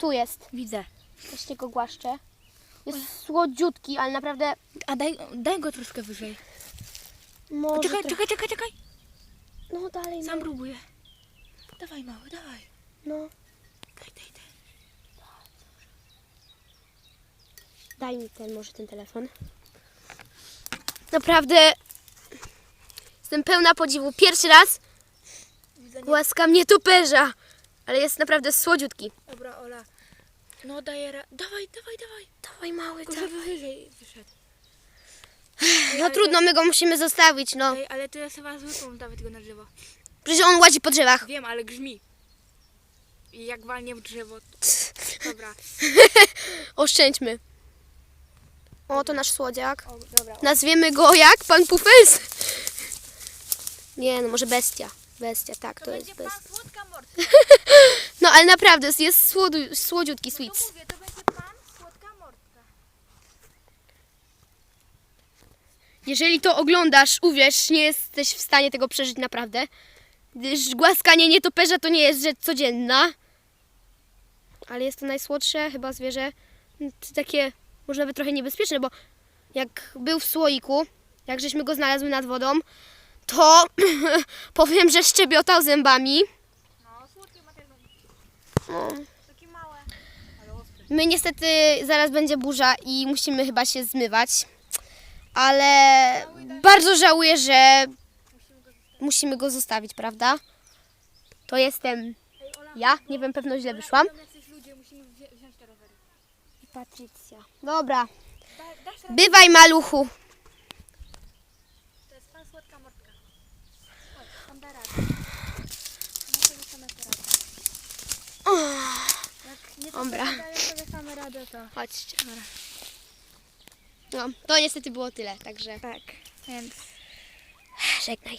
Tu jest. Widzę. Właśnie go głaszczę. Jest słodziutki, ale naprawdę A daj, daj go troszkę wyżej. może Czekaj, trochę- czekaj, czekaj, czekaj. No dalej, Sam no. próbuję. Dawaj mały, dawaj. no. Daj, daj, daj. Daj mi ten, może ten telefon. Naprawdę jestem pełna podziwu. Pierwszy raz głaska mnie toperza, ale jest naprawdę słodziutki. Dobra, Ola. No daję ra... Dawaj, dawaj, dawaj. Dawaj mały, Tylko żeby wyżej wyszedł. No trudno, my go musimy zostawić, no. Ej, ale to jest chyba zwykłą dawać go na drzewo. Przecież on łazi po drzewach. Wiem, ale grzmi. I jak walnie w drzewo. To... Dobra. Oszczędźmy. O, to nasz słodziak. O, dobra. Nazwiemy go jak? Pan Pufels? Nie, no może bestia. Bestia, tak, to, jest bestia. słodka morska. No ale naprawdę, jest- słodu, słodziutki sweets. mówię, to będzie pan słodka. Jeżeli to oglądasz, uwierz, nie jesteś w stanie tego przeżyć naprawdę. Gdyż głaskanie nietoperza to nie jest rzecz codzienna. Ale jest to najsłodsze chyba zwierzę. To takie może nawet trochę niebezpieczne, bo jak był w słoiku, jak żeśmy go znalazły nad wodą, to powiem, że szczebiotał zębami. No, słodkie ma. No. Takie małe. My niestety zaraz będzie burza i musimy chyba się zmywać. Ale bardzo żałuję, że musimy go zostawić, prawda? To jestem ja, nie wiem, pewno źle wyszłam. Patrycja. Dobra, bywaj maluchu. Słodka morska. Chodź, on da radę. My sobie same poradzimy. Jak nie to Dobra. dają sobie same radę, to... Chodźcie. No, to niestety było tyle, także Tak, więc... żegnaj.